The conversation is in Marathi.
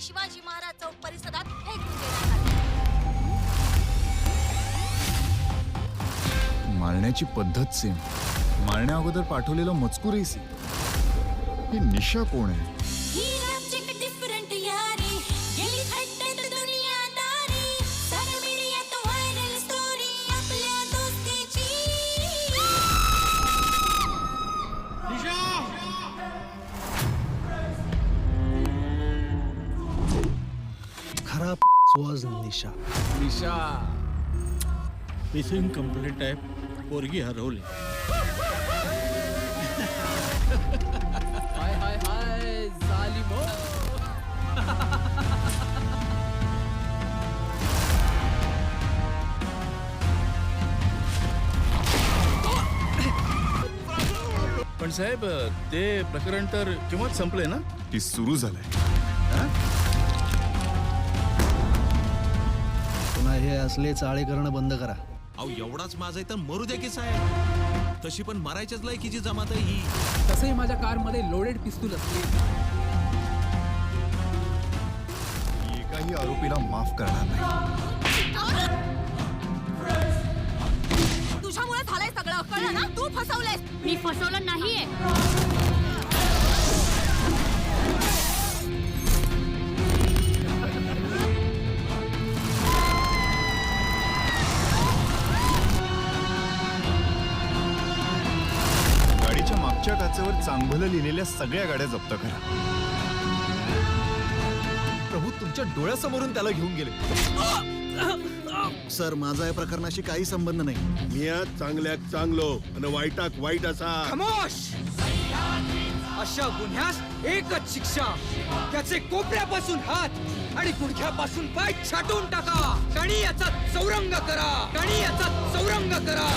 छत्रपती शिवाजी महाराज चौक परिसरात फेकून मारण्याची पद्धत सेम. मारण्या अगोदर पाठवलेलं मजकूरही सेम. ही निशा कोण आहे? खरा वाज निशा. निशा. मिसिंग कंप्लीट आहे पोरगी हरवली. हाय हाय हाय जालिमो पण साहेब ते प्रकरण तर केव्हाच संपलंय ना? ती सुरू झालंय. असले चाळे करणं बंद करा. अहो एवढाच माझा आहे तर मरू द्या की साहेब. तशी पण मरायच्याच लायकीची जमात आहे ही. तसंही माझ्या कारमध्ये लोडेड पिस्तूल असते एकाही आरोपीला माफ करणार नाही. तुझ्यामुळे झालंय सगळं. कळलं ना? तू फसवलंयस. मी फसवलं नाहीये. काचेवर चांगलं लिहिलेल्या सगळ्या गाड्या जप्त करा. प्रभू तुमच्या डोळ्यासमोरून त्याला घेऊन गेले. सर माझा या प्रकरणाशी काही संबंध नाही. मिया चांगल्याक चांगलो आणि वाईटाक वाईट असा. खामोश! अशा गुन्ह्यास एकच शिक्षा. त्याचे कोपऱ्यापासून हात आणि गुडघ्यापासून पाय छाटून टाका. आणि याचा चौरंग करा. आणि याचा चौरंग करा.